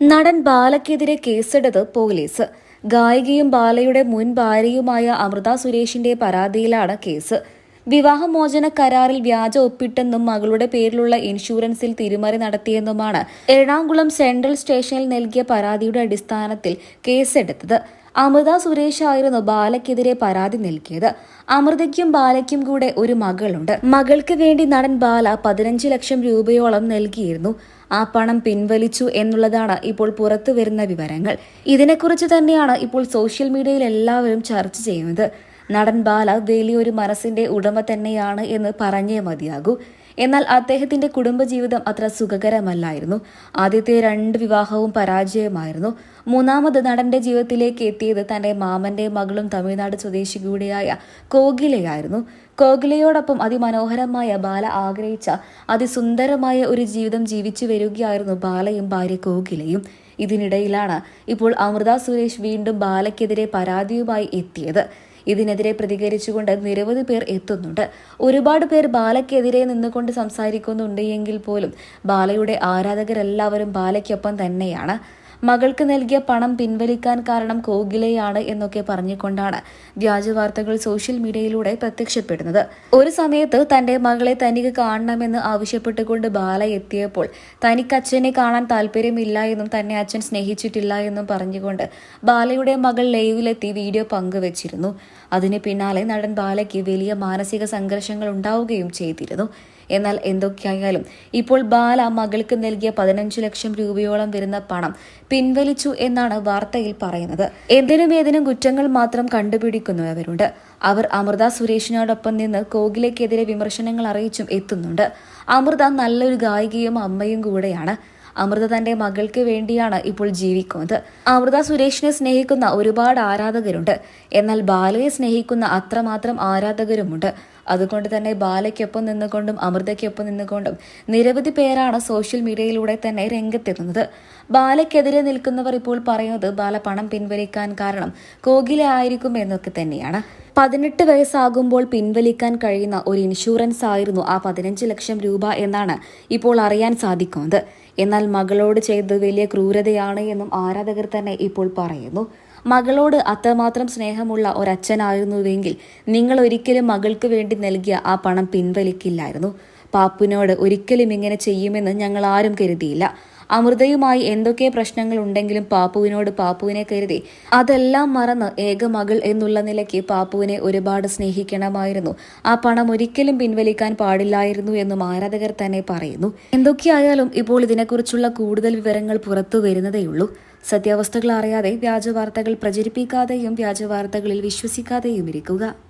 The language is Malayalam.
നടൻ ബാലയ്ക്കെതിരെ കേസെടുത്ത് പോലീസ്. ഗായികയും ബാലയുടെ മുൻ ഭാര്യയുമായ അമൃത സുരേഷിന്റെ പരാതിയിലാണ് കേസ്. വിവാഹമോചന കരാറിൽ വ്യാജ ഒപ്പിട്ടെന്നും മകളുടെ പേരിലുള്ള ഇൻഷുറൻസിൽ തിരിമറി നടത്തിയെന്നുമാണ് എറണാകുളം സെൻട്രൽ സ്റ്റേഷനിൽ നൽകിയ പരാതിയുടെ അടിസ്ഥാനത്തിൽ കേസെടുത്തത്. അമൃത സുരേഷ് ആയിരുന്നു ബാലയ്ക്കെതിരെ പരാതി നൽകിയത്. അമൃതയ്ക്കും ബാലയ്ക്കും കൂടെ ഒരു മകളുണ്ട്. മകൾക്ക് വേണ്ടി നടൻ ബാല പതിനഞ്ച് ലക്ഷം രൂപയോളം നൽകിയിരുന്നു. ആ പണം പിൻവലിച്ചു എന്നുള്ളതാണ് ഇപ്പോൾ പുറത്തു വരുന്ന വിവരങ്ങൾ. ഇതിനെക്കുറിച്ച് തന്നെയാണ് ഇപ്പോൾ സോഷ്യൽ മീഡിയയിൽ എല്ലാവരും ചർച്ച ചെയ്യുന്നത്. നടൻ ബാല വലിയൊരു മനസ്സിന്റെ ഉടമ തന്നെയാണ് എന്ന് പറഞ്ഞേ മതിയാകൂ. എന്നാൽ അദ്ദേഹത്തിന്റെ കുടുംബജീവിതം അത്ര സുഖകരമല്ലായിരുന്നു. ആദ്യത്തെ രണ്ട് വിവാഹവും പരാജയമായിരുന്നു. മൂന്നാമത് നടന്റെ ജീവിതത്തിലേക്ക് എത്തിയത് തന്റെ മാമന്റെ മകളും തമിഴ്നാട് സ്വദേശി കൂടിയായ കോകിലയായിരുന്നു. കോകിലയോടൊപ്പം അതിമനോഹരമായ ബാല ആഗ്രഹിച്ച അതിസുന്ദരമായ ഒരു ജീവിതം ജീവിച്ചു വരികയായിരുന്നു ബാലയും ഭാര്യ കോകിലയും. ഇതിനിടയിലാണ് ഇപ്പോൾ അമൃത സുരേഷ് വീണ്ടും ബാലയ്ക്കെതിരെ പരാതിയുമായി എത്തിയത്. ഇതിനെതിരെ പ്രതികരിച്ചുകൊണ്ട് നിരവധി പേർ എത്തുന്നുണ്ട്. ഒരുപാട് പേർ ബാലയ്ക്കെതിരെ നിന്നുകൊണ്ട് സംസാരിക്കുന്നുണ്ട് എങ്കിൽ പോലും ബാലയുടെ ആരാധകരെല്ലാവരും ബാലയ്ക്കൊപ്പം തന്നെയാണ്. മകൾക്ക് നൽകിയ പണം പിൻവലിക്കാൻ കാരണം കോഗിലയാണ് എന്നൊക്കെ പറഞ്ഞുകൊണ്ടാണ് വ്യാജ വാർത്തകൾ സോഷ്യൽ മീഡിയയിലൂടെ പ്രത്യക്ഷപ്പെടുന്നത്. ഒരു സമയത്ത് തന്റെ മകളെ തനിക്ക് കാണണമെന്ന് ആവശ്യപ്പെട്ടുകൊണ്ട് ബാല എത്തിയപ്പോൾ തനിക്ക് അച്ഛനെ കാണാൻ താല്പര്യമില്ല എന്നും തന്നെ അച്ഛൻ സ്നേഹിച്ചിട്ടില്ല എന്നും പറഞ്ഞുകൊണ്ട് ബാലയുടെ മകൾ ലൈവിലെത്തി വീഡിയോ പങ്കുവച്ചിരുന്നു. അതിന് പിന്നാലെ നടൻ ബാലയ്ക്ക് വലിയ മാനസിക സംഘർഷങ്ങൾ ഉണ്ടാവുകയും ചെയ്തിരുന്നു. എന്നാൽ എന്തൊക്കെയായാലും ഇപ്പോൾ ബാല മകൾക്ക് നൽകിയ പതിനഞ്ച് ലക്ഷം രൂപയോളം വരുന്ന പണം പിൻവലിച്ചു എന്നാണ് വാർത്തയിൽ പറയുന്നത്. എന്തിനും ഏതിനും കുറ്റങ്ങൾ മാത്രം കണ്ടുപിടിക്കുന്നവരുണ്ട് അവർ അമൃത സുരേഷിനോടൊപ്പം നിന്ന് കോഗിലേക്കെതിരെ വിമർശനങ്ങൾ അറിയിച്ചും എത്തുന്നുണ്ട്. അമൃത നല്ലൊരു ഗായികയും അമ്മയും കൂടെയാണ്. അമൃത തന്റെ മകൾക്ക് വേണ്ടിയാണ് ഇപ്പോൾ ജീവിക്കുന്നത്. അമൃത സുരേഷിനെ സ്നേഹിക്കുന്ന ഒരുപാട് ആരാധകരുണ്ട്. എന്നാൽ ബാലയെ സ്നേഹിക്കുന്ന അത്രമാത്രം ആരാധകരുമുണ്ട്. അതുകൊണ്ട് തന്നെ ബാലയ്ക്കൊപ്പം നിന്നുകൊണ്ടും അമൃതയ്ക്കൊപ്പം നിന്നുകൊണ്ടും നിരവധി പേരാണ് സോഷ്യൽ മീഡിയയിലൂടെ തന്നെ രംഗത്തെത്തുന്നത്. ബാലയ്ക്കെതിരെ നിൽക്കുന്നവർ ഇപ്പോൾ പറയുന്നത് ബാല പണം പിൻവലിക്കാൻ കാരണം കോകില ആയിരിക്കും എന്നൊക്കെ തന്നെയാണ്. പതിനെട്ട് വയസ്സാകുമ്പോൾ പിൻവലിക്കാൻ കഴിയുന്ന ഒരു ഇൻഷുറൻസ് ആയിരുന്നു ആ പതിനഞ്ച് ലക്ഷം രൂപ എന്നാണ് ഇപ്പോൾ അറിയാൻ സാധിക്കുന്നത്. എന്നാൽ മകളോട് ചെയ്തത് വലിയ ക്രൂരതയാണ് എന്നും ആരാധകർ തന്നെ ഇപ്പോൾ പറയുന്നു. മകളോട് അത്രമാത്രം സ്നേഹമുള്ള ഒരച്ഛനായിരുന്നുവെങ്കിൽ നിങ്ങൾ ഒരിക്കലും മകൾക്ക് വേണ്ടി നൽകിയ ആ പണം പിൻവലിക്കില്ലായിരുന്നു. പാപ്പുവിനോട് ഒരിക്കലും ഇങ്ങനെ ചെയ്യുമെന്ന് ഞങ്ങൾ ആരും കരുതിയില്ല. അമൃതയുമായി എന്തൊക്കെ പ്രശ്നങ്ങൾ ഉണ്ടെങ്കിലും പാപ്പുവിനോട് പാപ്പുവിനെ കരുതി. അതെല്ലാം മറന്ന് ഏക മകൾ എന്നുള്ള നിലയ്ക്ക് പാപ്പുവിനെ ഒരുപാട് സ്നേഹിക്കണമായിരുന്നു. ആ പണം ഒരിക്കലും പിൻവലിക്കാൻ പാടില്ലായിരുന്നു എന്നും ആരാധകർ തന്നെ പറയുന്നു. എന്തൊക്കെയായാലും ഇപ്പോൾ ഇതിനെക്കുറിച്ചുള്ള കൂടുതൽ വിവരങ്ങൾ പുറത്തു വരുന്നതേയുള്ളൂ. സത്യാവസ്ഥകൾ അറിയാതെ വ്യാജവാർത്തകൾ പ്രചരിപ്പിക്കാതെയും വ്യാജവാർത്തകളിൽ വിശ്വസിക്കാതെയും ഇരിക്കുക